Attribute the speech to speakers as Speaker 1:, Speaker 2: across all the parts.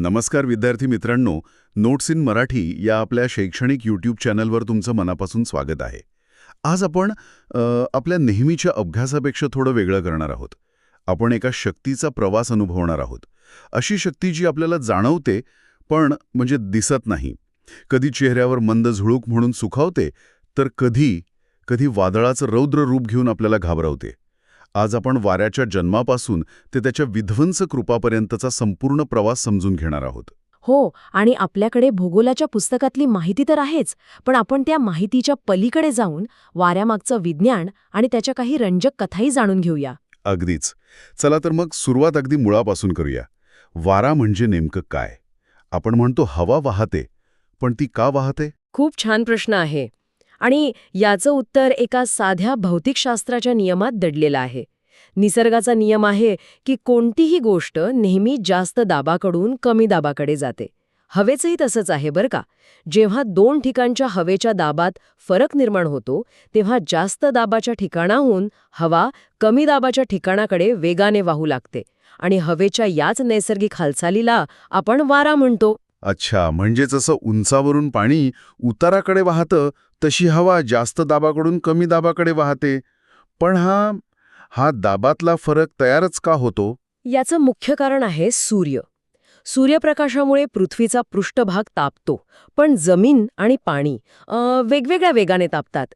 Speaker 1: नमस्कार विद्यार्थी मित्रांनो नोट्स इन मराठी या आपल्या शैक्षणिक यूट्यूब चॅनलवर तुमचं मनापासून स्वागत आहे. आज आपण आपल्या नेहमीच्या अभ्यासापेक्षा थोडं वेगळं करणार आहोत. आपण एका शक्तीचा प्रवास अनुभवणार आहोत. अशी शक्ती जी आपल्याला जाणवते पण म्हणजे दिसत नाही. कधी चेहऱ्यावर मंद झुळूक म्हणून सुखावते तर कधी कधी वादळाचं रौद्र रूप घेऊन आपल्याला घाबरवते. आज आपण वाऱ्याच्या जन्मापासून ते त्याच्या विध्वंस कृपापर्यंतचा संपूर्ण प्रवास समजून घेणार आहोत.
Speaker 2: हो आणि आपल्याकडे भूगोलाच्या पुस्तकातली माहिती तर आहेच पण आपण त्या माहितीच्या पलीकडे जाऊन वाऱ्यामागचं विज्ञान आणि त्याच्या काही रंजक कथाही जाणून घेऊया.
Speaker 1: अगदीच. चला तर मग सुरुवात अगदी मुळापासून करूया. वारा म्हणजे नेमकं काय? आपण म्हणतो हवा वाहते पण ती का वाहते?
Speaker 2: खूप छान प्रश्न आहे. आणि याचं उत्तर एका साध्या भौतिकशास्त्राच्या नियमात दडलेलं आहे. निसर्गाचा नियम आहे की कोणतीही गोष्ट नेहमी जास्त दाबाकडून कमी दाबाकडे जाते. हवेचंही तसंच आहे बरं का. जेव्हा दोन ठिकाणच्या हवेच्या दाबात फरक निर्माण होतो तेव्हा जास्त दाबाच्या ठिकाणाहून हवा कमी दाबाच्या ठिकाणाकडे वेगाने वाहू लागते आणि हवेच्या याच नैसर्गिक हालचालीला आपण वारा म्हणतो.
Speaker 1: अच्छा म्हणजे जसं उंचावरून पाणी उताराकडे वाहतं तशी हवा जास्त दाबाकडून कमी दाबाकडे वाहते. पण हा हा दाबातला फरक तयारच का होतो?
Speaker 2: याचं मुख्य कारण आहे सूर्य. सूर्यप्रकाशामुळे पृथ्वीचा पृष्ठभाग तापतो पण जमीन आणि पाणी वेगवेगळ्या वेगाने तापतात.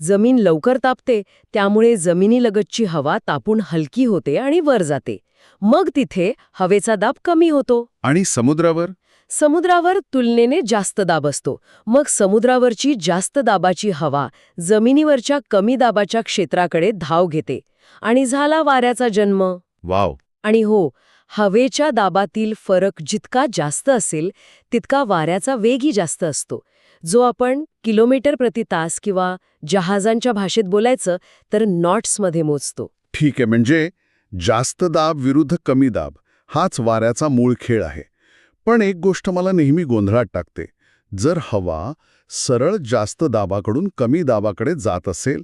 Speaker 2: जमीन लवकर तापते त्यामुळे जमिनीलगतची हवा तापून हलकी होते आणि वर जाते. मग तिथे हवेचा दाब कमी होतो.
Speaker 1: आणि समुद्रावर?
Speaker 2: समुद्रावर तुलनेने जास्त दाब असतो. मग समुद्रावरची जास्त दाबाची हवा जमिनीवरच्या कमी दाबाच्या क्षेत्राकडे धाव घेते. आणि झाला वाऱ्याचा जन्म.
Speaker 1: वाव.
Speaker 2: आणि हो हवेच्या दाबातील फरक जितका जास्त असेल तितका वाऱ्याचा वेगही जास्त असतो. जो आपण किलोमीटर प्रति तास किंवा जहाजांच्या भाषेत बोलायचं तर नॉट्समध्ये मोजतो.
Speaker 1: ठीक आहे म्हणजे जास्त दाब विरुद्ध कमी दाब हाच वाऱ्याचा मूळ खेळ आहे. पण एक गोष्ट मला नेहमी गोंधळात टाकते. जर हवा सरळ जास्त दाबाकडून कमी दाबाकडे जात असेल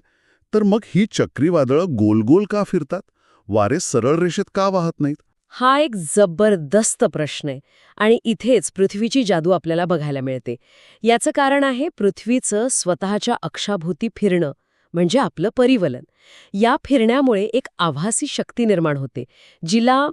Speaker 1: तर मग ही चक्रीवादळं गोल गोल का फिरतात? वारे सरळ रेषेत का वाहत नाहीत?
Speaker 2: हा एक जबरदस्त प्रश्न आहे आणि इथेच पृथ्वीची जादू आपल्याला बघायला मिळते. याचं कारण आहे पृथ्वीचं स्वतःच्या अक्षाभोवती फिरणं म्हणजे आपलं परिवलन. या फिरण्यामुळे एक आभासी शक्ती निर्माण होते जिला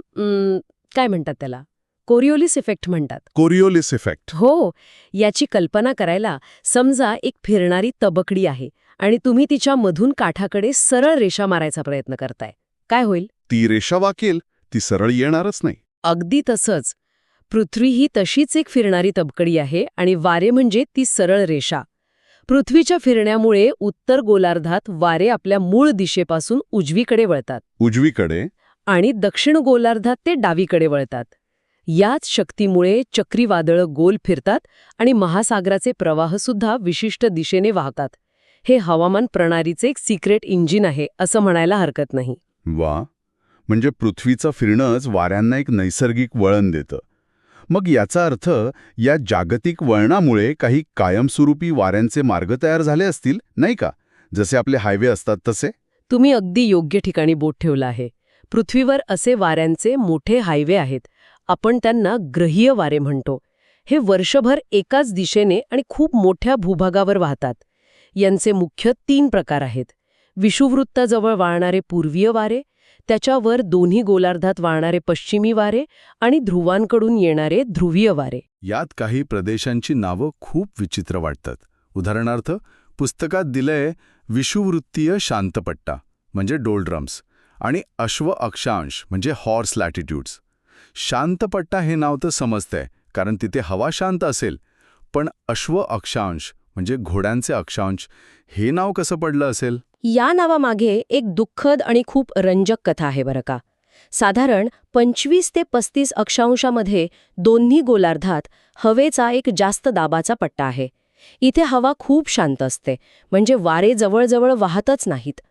Speaker 2: काय म्हणतात त्याला? कोरिओलिस इफेक्ट म्हणतात.
Speaker 1: Coriolis effect.
Speaker 2: हो याची कल्पना करायला समजा एक फिरणारी तबकडी आहे आणि तुम्ही तिच्या मधून काठाकडे सरळ रेषा मारायचा प्रयत्न करताय. काय होईल?
Speaker 1: ती रेषा वाकेल ती सरळ येणारच नाही.
Speaker 2: अगदी तसंच. पृथ्वी ही तशीच एक फिरणारी तबकडी आहे आणि वारे म्हणजे ती सरळ रेषा. पृथ्वीच्या फिरण्यामुळे उत्तर गोलार्धात वारे आपल्या मूळ दिशेपासून उजवीकडे वळतात.
Speaker 1: उजवीकडे?
Speaker 2: आणि दक्षिण गोलार्धात ते डावीकडे वळतात. याच शक्तीमुळे चक्रीवादळं गोल फिरतात आणि महासागराचे प्रवाहसुद्धा विशिष्ट दिशेने वाहतात. हे हवामान प्रणालीचे एक सिक्रेट इंजिन आहे असं म्हणायला हरकत नाही.
Speaker 1: वा. म्हणजे पृथ्वीचं फिरणंच वाऱ्यांना एक नैसर्गिक वळण देतं. मग याचा अर्थ या जागतिक वळणामुळे काही कायमस्वरूपी वाऱ्यांचे मार्ग तयार झाले असतील नाही का? जसे आपले हायवे असतात तसे?
Speaker 2: तुम्ही अगदी योग्य ठिकाणी बोट ठेवलं आहे. पृथ्वीवर असे वाऱ्यांचे मोठे हायवे आहेत. आपण त्यांना ग्रहीय वारे म्हणतो. हे वर्षभर एकाच दिशेने आणि खूप मोठ्या भूभागावर वाहतात. यांचे मुख्य तीन प्रकार आहेत. विषुववृत्ताजवळ वाळणारे पूर्वीय वारे त्याच्यावर दोन्ही गोलार्धात वाळणारे पश्चिमी वारे आणि ध्रुवांकडून येणारे ध्रुवीय वारे.
Speaker 3: यात काही प्रदेशांची नावं खूप विचित्र वाटतात. उदाहरणार्थ पुस्तकात दिलंय विषुवृत्तीय शांतपट्टा म्हणजे डोलड्रम्स आणि अश्व अक्षांश म्हणजे हॉर्स लॅटिट्यूड्स. शांतपट्टा हे नाव तर समजतंय कारण तिथे हवा शांत असेल. पण अश्व अक्षांश म्हणजे घोड्यांचे अक्षांश हे नाव कसं पडलं असेल?
Speaker 2: या नावामागे एक दुःखद आणि खूप रंजक कथा आहे बरं का. साधारण पंचवीस ते पस्तीस अक्षांशामध्ये दोन्ही गोलार्धात हवेचा एक जास्त दाबाचा पट्टा आहे. इथे हवा खूप शांत असते म्हणजे वारे जवळजवळ वाहतच नाहीत.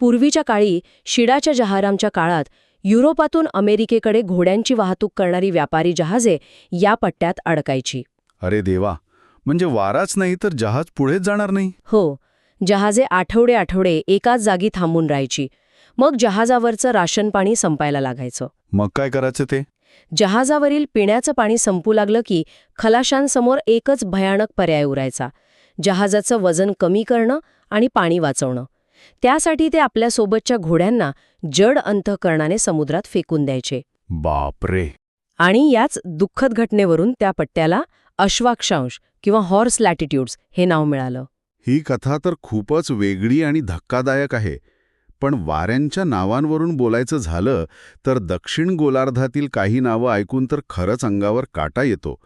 Speaker 2: पूर्वीच्या काळी शिडाच्या जहारामच्या काळात युरोपातून अमेरिकेकडे घोड्यांची वाहतूक करणारी व्यापारी जहाजे या पट्ट्यात अडकायची.
Speaker 3: अरे देवा म्हणजे वाराच नाही तर जहाज पुढेच जाणार नाही?
Speaker 2: हो जहाजे आठवडे आठवडे एकाच जागी थांबून राहायची. मग जहाजावरचं राशन पाणी संपायला लागायचं.
Speaker 3: मग काय करायचं ते?
Speaker 2: जहाजावरील पिण्याचं पाणी संपू लागलं की खलाशांसमोर एकच भयानक पर्याय उरायचा. जहाजाचं वजन कमी करणं आणि पाणी वाचवणं. त्यासाठी ते आपल्यासोबतच्या घोड्यांना जड अंतःकरणाने समुद्रात फेकून द्यायचे.
Speaker 3: बापरे.
Speaker 2: आणि याच दुःखद घटनेवरून त्या पट्ट्याला अश्वाक्षांश किंवा हॉर्स लॅटिट्यूड्स हे नाव मिळालं.
Speaker 1: ही कथा तर खूपच वेगळी आणि धक्कादायक आहे. पण वाऱ्यांच्या नावांवरून बोलायचं झालं तर दक्षिण गोलार्धातील काही नावं ऐकून तर खरंच अंगावर काटा येतो.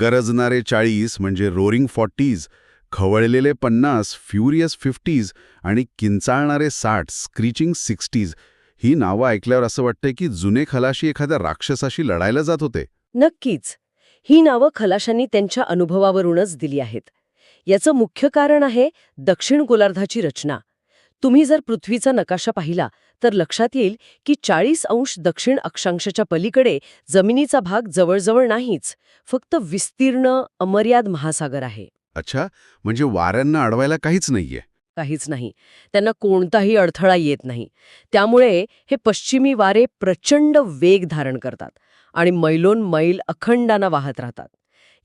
Speaker 1: गरजणारे चाळीस म्हणजे रोरिंग फॉर्टीज खवळलेले पन्नास फ्युरियस फिफ्टीज आणि किंचाळणारे साठ स्क्रीचिंग सिक्स्टीज ही नावं ऐकल्यावर असं वाटतंय की जुने खलाशी एखाद्या राक्षसाशी लढायला जात होते.
Speaker 2: नक्कीच. ही नावं खलाशांनी त्यांच्या अनुभवावरूनच दिली आहेत. याचं मुख्य कारण आहे दक्षिण गोलार्धाची रचना. तुम्ही जर पृथ्वीचा नकाशा पाहिला तर लक्षात येईल की चाळीस अंश दक्षिण अक्षांशाच्या पलीकडे जमिनीचा भाग जवळजवळ नाहीच फक्त विस्तीर्ण अमर्याद महासागर आहे.
Speaker 1: अच्छा म्हणजे वाऱ्यांना अडवायला काहीच नाहीये.
Speaker 2: काहीच नाही. त्यांना कोणताही अडथळा येत नाही. त्यामुळे हे पश्चिमी वारे प्रचंड वेग धारण करतात आणि मैलोन मैल अखंडानं वाहत राहतात.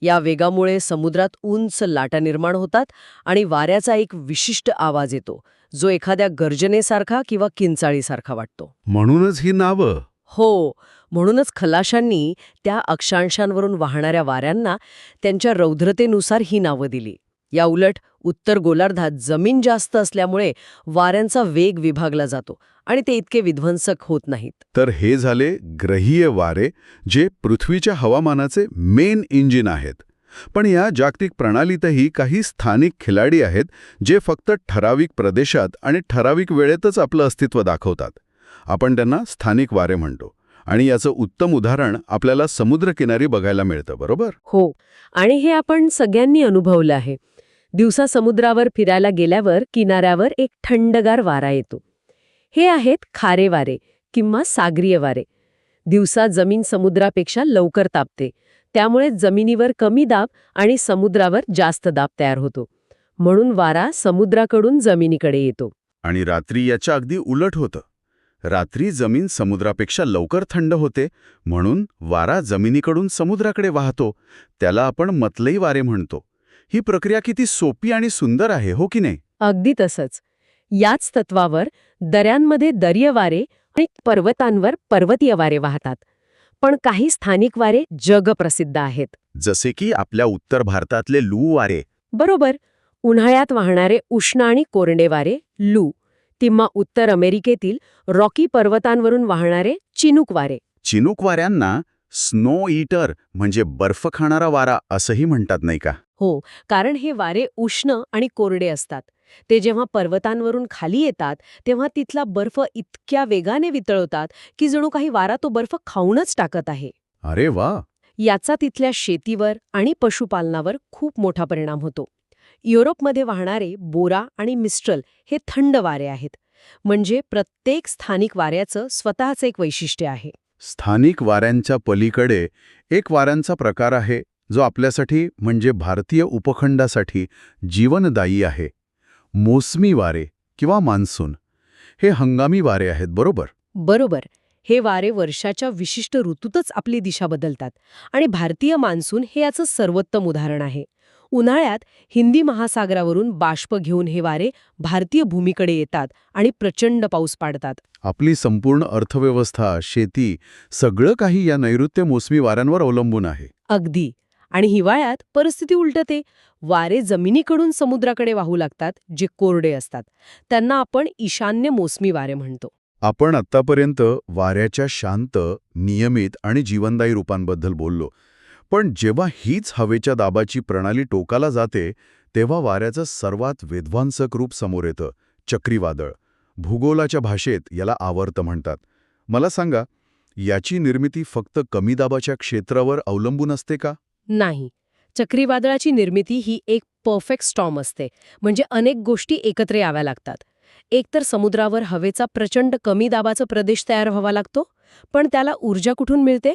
Speaker 2: या वेगामुळे समुद्रात उंच लाटा निर्माण होतात आणि वाऱ्याचा एक विशिष्ट आवाज येतो जो एखाद्या गर्जनेसारखा किंवा किंचाळीसारखा वाटतो.
Speaker 1: म्हणूनच ही नावं.
Speaker 2: हो म्हणूनच खलाशांनी त्या अक्षांशांवरून वाहणाऱ्या वाऱ्यांना त्यांच्या रौद्रतेनुसार ही नावं दिली. या उलट उत्तर गोलार्धात जमीन जास्त असल्यामुळे वाऱ्यांचा वेग विभागला जातो आणि ते इतके विध्वंसक होत नाहीत.
Speaker 1: तर हे झाले ग्रहीय वारे जे पृथ्वीच्या हवामानाचे मेन इंजिन आहेत. पण या जागतिक प्रणालीतही काही स्थानिक खिलाडी आहेत जे फक्त ठराविक प्रदेशात आणि ठराविक वेळेतच आपलं अस्तित्व दाखवतात. आपण त्यांना स्थानिक वारे म्हणतो. आणि याचं उत्तम उदाहरण आपल्याला समुद्रकिनारी बघायला मिळतं बरोबर?
Speaker 2: हो. आणि हे आपण सगळ्यांनी अनुभवलं आहे. दिवसा समुद्रावर फिरायला गेल्यावर किनाऱ्यावर एक थंडगार वारा येतो. हे आहेत खारे वारे किंवा सागरीय वारे. दिवसा जमीन समुद्रापेक्षा लवकर तापते. त्यामुळे जमिनीवर कमी दाब आणि समुद्रावर जास्त दाब तयार होतो. म्हणून वारा समुद्राकडून जमिनीकडे येतो.
Speaker 1: आणि रात्री याच्या अगदी उलट होतं. रात्री जमीन समुद्रापेक्षा लवकर थंड होते म्हणून वारा जमिनीकडून समुद्राकडे वाहतो त्याला आपण मतलई वारे म्हणतो. ही प्रक्रिया किती सोपी आणि सुंदर आहे हो की नाही?
Speaker 2: अगदी तसंच. याच तत्वावर दऱ्यांमध्ये दर्य वारे आणि पर्वतांवर पर्वतीय वारे वाहतात. पण काही स्थानिक वारे जगप्रसिद्ध आहेत.
Speaker 1: जसे की आपल्या उत्तर भारतातले लू वारे.
Speaker 2: बरोबर. उन्हाळ्यात वाहणारे उष्ण आणि कोरडे वारे लू. किंवा उत्तर अमेरिकेतील रॉकी पर्वतांवरून वाहणारे चिनूक वारे.
Speaker 1: चिनूक वाऱ्यांना स्नो ईटर म्हणजे बर्फ खाणारा वारा असंही म्हणतात नाही का?
Speaker 2: हो कारण हे वारे उष्ण आणि कोरडे असतात. ते जेव्हा पर्वतांवरून खाली येतात तेव्हा तिथला बर्फ इतक्या वेगाने वितळवतात की जणू काही वारा तो बर्फ खाऊनच टाकत आहे.
Speaker 1: अरे वा!
Speaker 2: याचा तिथल्या शेतीवर आणि पशुपालनावर खूप मोठा परिणाम होतो. युरोपमध्ये वाहणारे बोरा आणि मिस्ट्रल हे थंड वारे आहेत. म्हणजे प्रत्येक स्थानिक वाऱ्याचं स्वतःचं एक वैशिष्ट्य आहे.
Speaker 1: स्थानिक वाऱ्यांच्या पलीकडे एक वाऱ्यांचा प्रकार आहे जो आपल्यासाठी म्हणजे भारतीय उपखंडासाठी जीवनदायी आहे. मोसमी वारे किंवा मान्सून. हे हंगामी वारे आहेत बरोबर?
Speaker 2: बरोबर. हे वारे वर्षाच्या विशिष्ट ऋतूतच आपली दिशा बदलतात. आणि भारतीय मान्सून हे याचं सर्वोत्तम उदाहरण आहे. उन्हाळ्यात हिंदी महासागरावरून बाष्प घेऊन हे वारे भारतीय भूमीकडे येतात आणि प्रचंड पाऊस पाडतात.
Speaker 1: आपली संपूर्ण अर्थव्यवस्था शेती सगळं काही या नैऋत्य मोसमी वाऱ्यांवर अवलंबून आहे.
Speaker 2: अगदी. आणि हिवाळ्यात परिस्थिती उलटते. वारे जमिनीकडून समुद्राकडे वाहू लागतात जे कोरडे असतात. त्यांना आपण ईशान्य मोसमी वारे म्हणतो.
Speaker 1: आपण आत्तापर्यंत वाऱ्याच्या शांत नियमित आणि जीवनदायी रूपांबद्दल बोललो. पण जेव्हा हीच हवेच्या दाबाची प्रणाली टोकाला जाते तेव्हा वाऱ्याचं सर्वात विध्वंसक रूप समोर येतं चक्रीवादळ. भूगोलाच्या भाषेत याला आवर्त म्हणतात. मला सांगा याची निर्मिती फक्त कमी दाबाच्या क्षेत्रावर अवलंबून असते का?
Speaker 2: नाही. चक्रीवादळाची निर्मिती ही एक परफेक्ट स्टॉम असते. म्हणजे अनेक गोष्टी एकत्र याव्या लागतात. एकतर समुद्रावर हवेचा प्रचंड कमी दाबाचा प्रदेश तयार व्हावा लागतो पण त्याला ऊर्जा कुठून मिळते?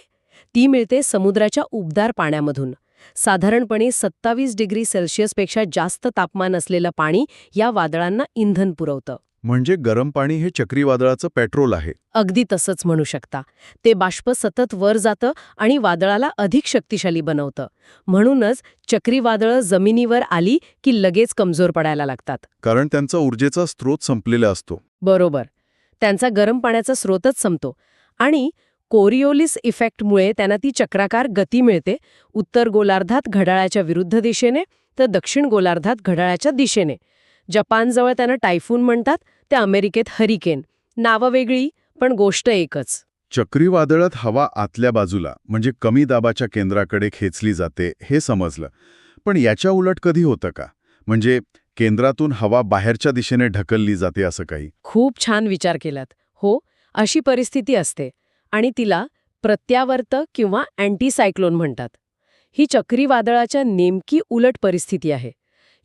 Speaker 2: ती मिळते समुद्राच्या उबदार पाण्यामधून. साधारणपणे सत्तावीस डिग्री सेल्सिअसपेक्षा जास्त तापमान असलेलं पाणी या वादळांना इंधन पुरवतं.
Speaker 1: म्हणजे गरम पाणी हे चक्रीवादळाचं पेट्रोल आहे.
Speaker 2: अगदी तसंच म्हणू शकता. ते बाष्प सतत वर जातं आणि वादळाला अधिक शक्तिशाली बनवतं. म्हणूनच चक्रीवादळं जमिनीवर आली की लगेच कमजोर पडायला लागतात.
Speaker 1: कारण त्यांचा ऊर्जेचा स्रोत संपलेला असतो.
Speaker 2: बरोबर. त्यांचा गरम पाण्याचा स्रोतच संपतो. आणि कोरिओलिस इफेक्टमुळे त्यांना ती चक्राकार गती मिळते. उत्तर गोलार्धात घड्याळाच्या विरुद्ध दिशेने तर दक्षिण गोलार्धात घड्याळाच्या दिशेने. जपानजवळ त्यांना टायफून म्हणतात त्या अमेरिकेत हरिकेन. नावं वेगळी पण गोष्ट एकच.
Speaker 1: चक्रीवादळात हवा आतल्या बाजूला म्हणजे कमी दाबाच्या केंद्राकडे खेचली जाते हे समजलं. पण याच्या उलट कधी होतं का? म्हणजे केंद्रातून हवा बाहेरच्या दिशेने ढकलली जाते असं काही.
Speaker 2: खूप छान विचार केलात. हो अशी परिस्थिती असते. आणि तिला प्रत्यावर्त किंवा अँटीसायक्लोन म्हणतात. ही चक्रीवादळाच्या नेमकी उलट परिस्थिती आहे.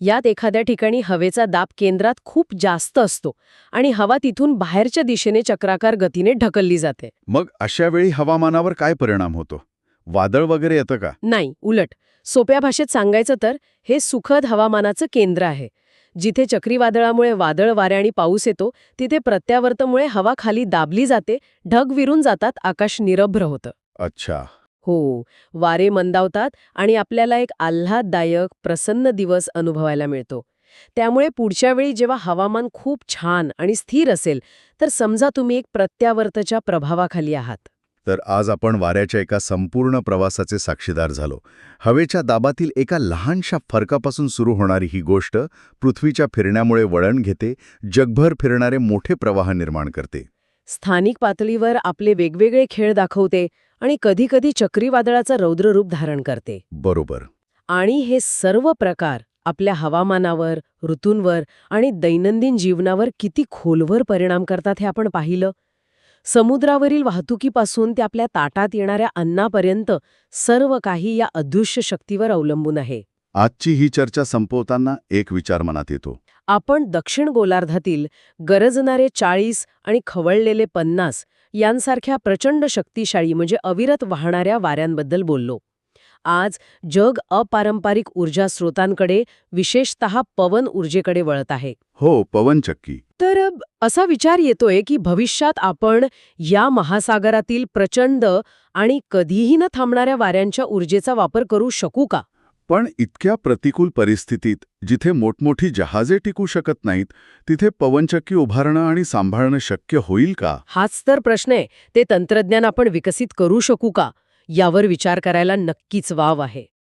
Speaker 2: यात एखाद्या ठिकाणी हवेचा दाब केंद्रात खूप जास्त असतो आणि हवा तिथून बाहेरच्या दिशेने चक्राकार गतीने ढकलली जाते.
Speaker 1: मग अशा वेळी हवामानावर काय परिणाम होतो? वादळ वगैरे येतं का?
Speaker 2: नाही उलट. सोप्या भाषेत सांगायचं तर हे सुखद हवामानाचं केंद्र आहे. जिथे चक्रीवादळामुळे वादळ वारे आणि पाऊस येतो तिथे प्रत्यावर्तमुळे हवा खाली दाबली जाते ढग विरून जातात आकाश निरभ्र होतं.
Speaker 1: अच्छा.
Speaker 2: हो वारे मंदावतात आणि आपल्याला एक आल्हाददायक प्रसन्न दिवस अनुभवायला मिळतो. त्यामुळे पुढच्या वेळी जेव्हा हवामान खूप छान आणि स्थिर असेल तर समजा तुम्ही एक प्रत्यावर्तच्या प्रभावाखाली आहात.
Speaker 1: तर आज आपण वाऱ्याच्या एका संपूर्ण प्रवासाचे साक्षीदार झालो. हवेच्या दाबातील एका लहानशा फरकापासून सुरू होणारी ही गोष्ट पृथ्वीच्या फिरण्यामुळे वळण घेते जगभर फिरणारे मोठे प्रवाह निर्माण करते.
Speaker 2: स्थानिक पातळीवर आपले वेगवेगळे खेळ दाखवते आणि कधीकधी चक्रीवादळाचं रौद्ररूप धारण करते.
Speaker 1: बरोबर.
Speaker 2: आणि हे सर्व प्रकार आपल्या हवामानावर ऋतूंवर आणि दैनंदिन जीवनावर किती खोलवर परिणाम करतात हे आपण पाहिलं? समुद्रावरील वाहतुकीपासून ते आपल्या ताटात येणाऱ्या अन्नापर्यंत सर्व काही या अदृश्य शक्तीवर अवलंबून आहे.
Speaker 1: आजची ही चर्चा संपवताना एक विचार मनात येतो.
Speaker 2: आपण दक्षिण गोलार्धातील गरजणारे चाळीस आणि खवळलेले पन्नास यांसारख्या प्रचंड शक्तिशाळी म्हणजे अविरत वाहणाऱ्या वाऱ्यांबद्दल बोललो. आज जग अपारंपरिक ऊर्जा स्रोतांकडे विशेषतः पवन ऊर्जेकडे वळत आहे.
Speaker 1: हो पवनचक्की
Speaker 2: तर असा विचार येतोय की भविष्यात आपण या महासागरातील प्रचंड आणि कधीही न थांबणाऱ्या वाऱ्यांच्या ऊर्जेचा वापर करू शकू का?
Speaker 1: पण इतक्या प्रतिकूल परिस्थितीत जिथे मोठमोठी जहाजे टिकू शकत नाहीत तिथे पवनचक्की उभारणं आणि सांभाळणं शक्य होईल का?
Speaker 2: हाच तर प्रश्न आहे. ते तंत्रज्ञान आपण विकसित करू शकू का? यावर विचार करायला नक्कीच वाव आहे.